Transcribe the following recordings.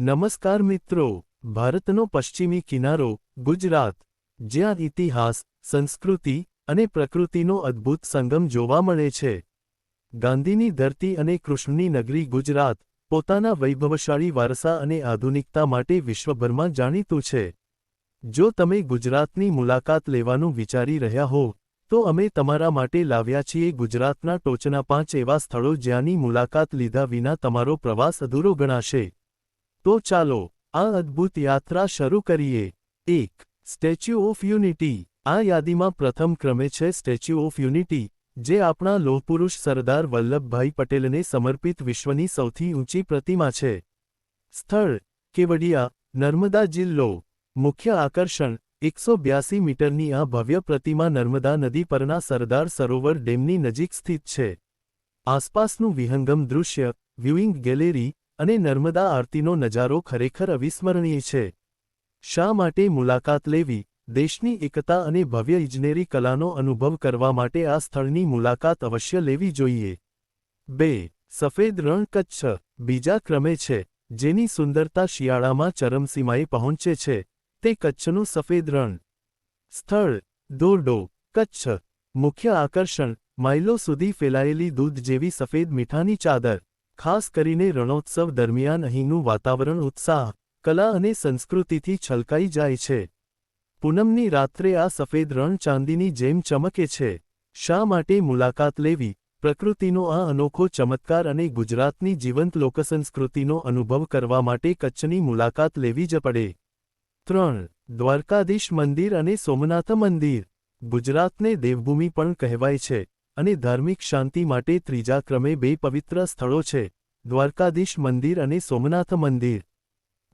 નમસ્કાર મિત્રો, ભારતનો પશ્ચિમી કિનારો ગુજરાત, જ્યાં ઇતિહાસ, સંસ્કૃતિ અને પ્રકૃતિનો અદ્ભુત સંગમ જોવા મળે છે. ગાંધીની ધરતી અને કૃષ્ણની નગરી ગુજરાત, પોતાના વૈભવશાળી વારસા અને આધુનિકતા માટે વિશ્વભરમાં જાણીતું છે. જો તમે ગુજરાતની મુલાકાત લેવાનું વિચારી રહ્યા હો, તો અમે તમારા માટે લાવ્યા છીએ ગુજરાતના ટોચના પાંચ એવા સ્થળો જ્યાંની મુલાકાત લીધા વિના તમારો પ્રવાસ અધૂરો ગણાશે. તો ચાલો, આ અદ્ભુત યાત્રા શરૂ કરીએ. એક, સ્ટેચ્યુ ઓફ યુનિટી. આ યાદીમાં પ્રથમ ક્રમે છે સ્ટેચ્યુ ઓફ યુનિટી, જે આપણા લોહપુરુષ સરદાર વલ્લભભાઈ પટેલને સમર્પિત વિશ્વની સૌથી ઊંચી પ્રતિમા છે. સ્થળ, કેવડિયા, નર્મદા જિલ્લો. મુખ્ય આકર્ષણ, એકસો બ્યાસી મીટરની આ ભવ્ય પ્રતિમા નર્મદા નદી પરના સરદાર સરોવર ડેમની નજીક સ્થિત છે. આસપાસનું વિહંગમ દૃશ્ય, વ્યુઇંગ ગેલેરી અને નર્મદા આરતીનો નજારો ખરેખર અવિસ્મરણીય છે. શા માટે મુલાકાત લેવી, દેશની એકતા અને ભવ્ય ઇજનેરી કલાનો અનુભવ કરવા માટે આ સ્થળની મુલાકાત અવશ્ય લેવી જોઈએ. બે, સફેદ રણ કચ્છ બીજા ક્રમે છે, જેની સુંદરતા શિયાળામાં ચરમસીમાએ પહોંચે છે, તે કચ્છનું સફેદ રણ. સ્થળ, દોરડો, કચ્છ. મુખ્ય આકર્ષણ માઇલો સુધી ફેલાયેલી દૂધ જેવી સફેદ મીઠાની ચાદર. ખાસ કરીને રણોત્સવ દરમિયાન અહીંનું વાતાવરણ ઉત્સાહ, કલા અને સંસ્કૃતિથી છલકાઈ જાય છે. પૂનમની રાત્રે આ સફેદ રણ ચાંદીની જેમ ચમકે છે. શા માટે મુલાકાત લેવી? પ્રકૃતિનો આ અનોખો ચમત્કાર અને ગુજરાતની જીવંત લોકસંસ્કૃતિનો અનુભવ કરવા માટે કચ્છની મુલાકાત લેવી જ પડે. ત્રણ, દ્વારકાધીશ મંદિર અને સોમનાથ મંદિર. ગુજરાતને દેવભૂમિ પણ કહેવાય છે. અને ધાર્મિક શાંતિ માટે ત્રીજા ક્રમે બે પવિત્ર સ્થળો છે, દ્વારકાધીશ મંદિર અને સોમનાથ મંદિર.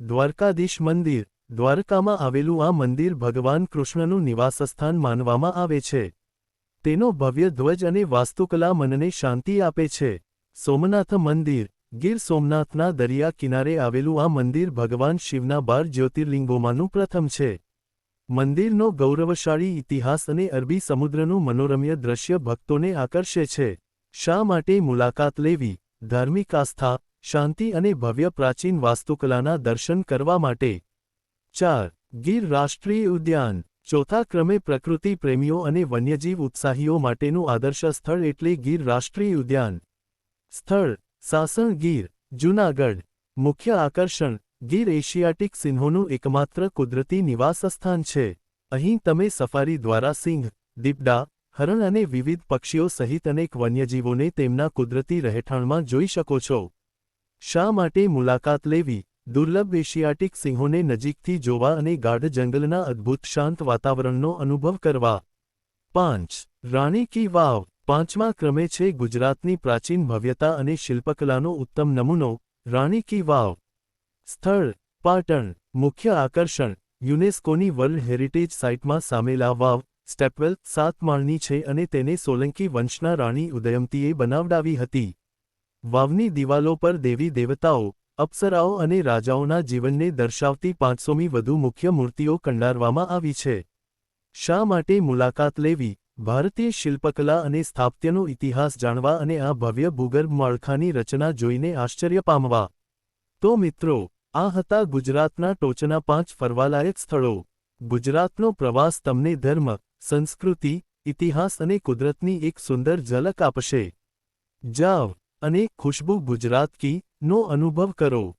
દ્વારકાધીશ મંદિર, દ્વારકામાં આવેલું આ મંદિર ભગવાન કૃષ્ણનું નિવાસસ્થાન માનવામાં આવે છે. તેનો ભવ્ય ધ્વજ અને વાસ્તુકલા મનને શાંતિ આપે છે. સોમનાથ મંદિર, ગીર સોમનાથના દરિયા કિનારે આવેલું આ મંદિર ભગવાન શિવના બાર જ્યોતિર્લિંગોમાંનું પ્રથમ છે. મંદિરનો ગૌરવશાળી ઇતિહાસ અને અરબી સમુદ્રનું મનોરમ્ય દ્રશ્ય ભક્તોને આકર્ષે છે. શા માટે મુલાકાત લેવી, ધાર્મિક આસ્થા, શાંતિ અને ભવ્ય પ્રાચીન વાસ્તુકલાના દર્શન કરવા માટે? ચાર, ગીર રાષ્ટ્રીય ઉદ્યાન. ચોથા ક્રમે પ્રકૃતિ પ્રેમીઓ અને વન્યજીવ ઉત્સાહીઓ માટેનું આદર્શ સ્થળ એટલે ગીર રાષ્ટ્રીય ઉદ્યાન. સ્થળ, સાસણ ગીર, જૂનાગઢ. મુખ્ય આકર્ષણ ગીર એશિયાટિક સિંહોનું એકમાત્ર કુદરતી નિવાસસ્થાન છે. અહીં તમે સફારી દ્વારા સિંહ, દીપડા, હરણ અને વિવિધ પક્ષીઓ સહિત અનેક વન્યજીવોને તેમના કુદરતી રહેઠાણમાં જોઈ શકો છો. શા માટે મુલાકાત લેવી? દુર્લભ એશિયાટિક સિંહોને નજીકથી જોવા અને ગાઢ જંગલના અદ્ભુત શાંત વાતાવરણનો અનુભવ કરવા. પાંચ, રાણી કી વાવ. પાંચમા ક્રમે છે ગુજરાતની પ્રાચીન ભવ્યતા અને શિલ્પકલાનો ઉત્તમ નમૂનો, રાણી કી વાવ. સ્થળ, પાટણ, મુખ્ય આકર્ષણ, યુનેસ્કોની વર્લ્ડ હેરિટેજ સાઇટમાં સામેલ વાવ, સ્ટેપવેલ, સાત માળની છે અને તેને સોલંકી વંશના રાણી ઉદયમતીએ બનાવડાવી હતી. વાવની દિવાલો પર દેવી દેવતાઓ, અપ્સરાઓ અને રાજાઓના જીવનને દર્શાવતી પાંચસોમી વધુ મુખ્ય મૂર્તિઓ કંડારવામાં આવી છે. શા માટે મુલાકાત લેવી, ભારતીય શિલ્પકલા અને સ્થાપત્યનો ઇતિહાસ જાણવા અને આ ભવ્ય ભૂગર્ભ માળખાની રચના જોઈને આશ્ચર્ય પામવા? તો મિત્રો આ હતા ગુજરાતના ટોચના પાંચ ફરવાલાયક સ્થળો. ગુજરાતનો પ્રવાસ તમને ધર્મ, સંસ્કૃતિ, ઇતિહાસ અને કુદરતની એક સુંદર ઝલક આપશે. જાવ અને ખુશ્બુ ગુજરાત કી નો અનુભવ કરો.